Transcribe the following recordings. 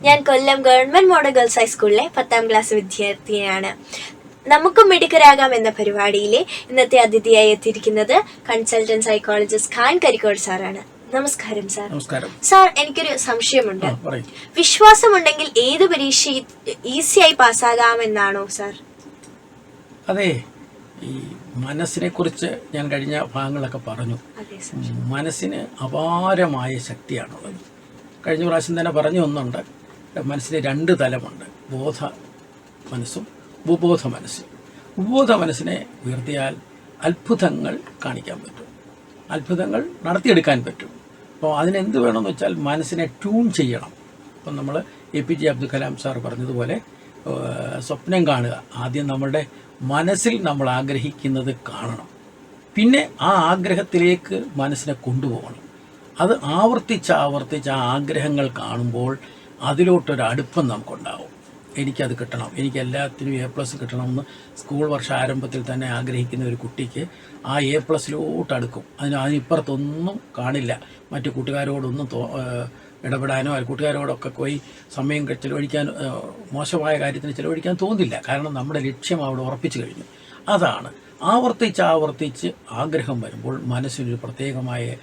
ഞാൻ കൊല്ലം government model girls ഹൈസ്കൂളിലെ പത്താം ക്ലാസ് വിദ്യാർത്ഥിയാണ് നമുക്കും മിടുക്കരാകാം എന്ന പരിപാടിയിലെ ഇന്നത്തെ അതിഥിയായി എത്തിയിരിക്കുന്നത് കൺസൾട്ടന്റ് സൈക്കോളജിസ്റ്റ് ഖാൻ കരിക്കോട് സാറാണ്. നമസ്കാരം സാർ. നമസ്കാരം. സാർ എനിക്കൊരു സംശയമുണ്ട്. വിശ്വാസമുണ്ടെങ്കിൽ ഏത് പരീക്ഷ ഈസിയായി പാസ്സാകാമെന്നാണോ സാർ? അതെ ഈ മനസ്സിനെ കുറിച്ച് ഞാൻ കഴിഞ്ഞ ഭാഗങ്ങളൊക്കെ പറഞ്ഞു. മനസ്സിന് അപാരമായ ശക്തിയാണുള്ളത്. കഴിഞ്ഞ പ്രാവശ്യം തന്നെ പറഞ്ഞു ഒന്നുണ്ട് മനസ്സിന് രണ്ട് തലമുണ്ട്. ബോധ മനസ്സും ഉപബോധ മനസ്സും. ഉപബോധ മനസ്സിനെ ഉയർത്തിയാൽ അത്ഭുതങ്ങൾ കാണിക്കാൻ പറ്റും. അത്ഭുതങ്ങൾ നടത്തിയെടുക്കാൻ പറ്റും. അപ്പോൾ അതിനെന്ത് വേണമെന്ന് വെച്ചാൽ മനസ്സിനെ ട്യൂൺ ചെയ്യണം. അപ്പം നമ്മൾ A P J Abdul Kalam sir പറഞ്ഞതുപോലെ സ്വപ്നം കാണുക. ആദ്യം നമ്മളുടെ മനസ്സിൽ നമ്മൾ ആഗ്രഹിക്കുന്നത് കാണണം. പിന്നെ ആ ആഗ്രഹത്തിലേക്ക് മനസ്സിനെ കൊണ്ടുപോകണം. അത് ആവർത്തിച്ച് ആവർത്തിച്ച് ആ ആഗ്രഹങ്ങൾ കാണുമ്പോൾ അതിലോട്ടൊരു അടുപ്പം നമുക്കുണ്ടാവും. എനിക്കത് കിട്ടണം. എനിക്ക് എല്ലാത്തിനും എ പ്ലസ് കിട്ടണമെന്ന് സ്കൂൾ വർഷ ആരംഭത്തിൽ തന്നെ ആഗ്രഹിക്കുന്ന ഒരു കുട്ടിക്ക് ആ എ പ്ലസിലോട്ട് അടുക്കും അതിന് അതിനിപ്പുറത്തൊന്നും കാണില്ല. മറ്റു കൂട്ടുകാരോടൊന്നും തോ ഇടപെടാനോ കൂട്ടുകാരോടൊക്കെ പോയി സമയം ചിലവഴിക്കാൻ മോശമായ കാര്യത്തിന് ചിലവഴിക്കാൻ തോന്നില്ല. കാരണം നമ്മുടെ ലക്ഷ്യം അവിടെ ഉറപ്പിച്ചു കഴിഞ്ഞു. അതാണ്. ആവർത്തിച്ച് ആവർത്തിച്ച് ആഗ്രഹം വരുമ്പോൾ മനസ്സിനൊരു പ്രത്യേകമായ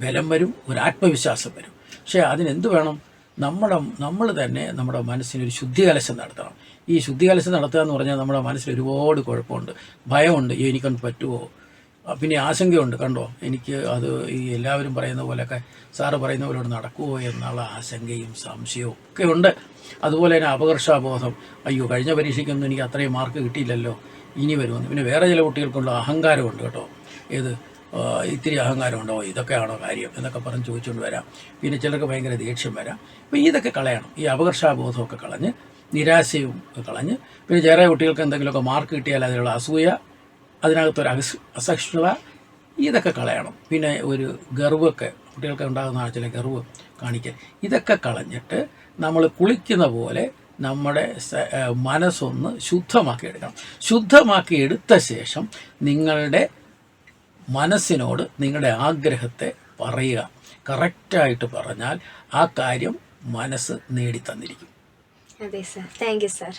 ബലം വരും ഒരു ആത്മവിശ്വാസം വരും. പക്ഷേ അതിനെന്ത് വേണം? നമ്മുടെ നമ്മൾ തന്നെ നമ്മുടെ മനസ്സിനൊരു ശുദ്ധികലശം നടത്തണം. ഈ ശുദ്ധികലശം നടത്തുക എന്ന് പറഞ്ഞാൽ നമ്മുടെ മനസ്സിൽ ഒരുപാട് കുഴപ്പമുണ്ട്. ഭയമുണ്ട്. "ഈ എനിക്കൊന്ന് പറ്റുമോ പിന്നെ ആശങ്കയുണ്ട്. കണ്ടോ? എനിക്ക് അത് ഈ എല്ലാവരും പറയുന്ന പോലെയൊക്കെ സാറ് പറയുന്ന പോലെ നടക്കുമോ എന്നുള്ള ആശങ്കയും സംശയവും ഒക്കെ ഉണ്ട്. അതുപോലെ തന്നെ അപകർഷാബോധം. അയ്യോ കഴിഞ്ഞ പരീക്ഷയ്ക്കൊന്നും എനിക്ക് അത്രയും മാർക്ക് കിട്ടിയില്ലല്ലോ. ഇനി വരുമെന്ന്. പിന്നെ വേറെ ചില കുട്ടികൾക്കുള്ള അഹങ്കാരമുണ്ട് കേട്ടോ. ഏത്? ഇത്തിരി അഹങ്കാരമുണ്ടോ ഇതൊക്കെയാണോ കാര്യം എന്നൊക്കെ പറഞ്ഞ് ചോദിച്ചുകൊണ്ട് വരാം. പിന്നെ ചിലർക്ക് ഭയങ്കര ദേഷ്യം വരാം. അപ്പോൾ ഇതൊക്കെ കളയണം. ഈ അപകർഷാബോധമൊക്കെ കളഞ്ഞ് നിരാശയും കളഞ്ഞ് പിന്നെ ചെറിയ കുട്ടികൾക്ക് എന്തെങ്കിലുമൊക്കെ മാർക്ക് കിട്ടിയാൽ അതിനുള്ള അസൂയ അതിനകത്തൊരു അസ അസഹിഷ്ണുത ഇതൊക്കെ കളയണം. പിന്നെ ഒരു ഗർവൊക്കെ കുട്ടികൾക്ക് ഉണ്ടാകുന്ന ചില ഗർവ് കാണിക്കൽ. ഇതൊക്കെ കളഞ്ഞിട്ട് നമ്മൾ കുളിക്കുന്ന പോലെ നമ്മുടെ മനസ്സൊന്ന് ശുദ്ധമാക്കി എടുക്കണം ശുദ്ധമാക്കി എടുത്ത ശേഷം നിങ്ങളുടെ മനസ്സിനോട് നിങ്ങളുടെ ആഗ്രഹത്തെ പറയുക. കറക്റ്റായിട്ട് പറഞ്ഞാൽ ആ കാര്യം മനസ്സ് നേടിത്തന്നിരിക്കും. അതെ സാർ താങ്ക് യു സാർ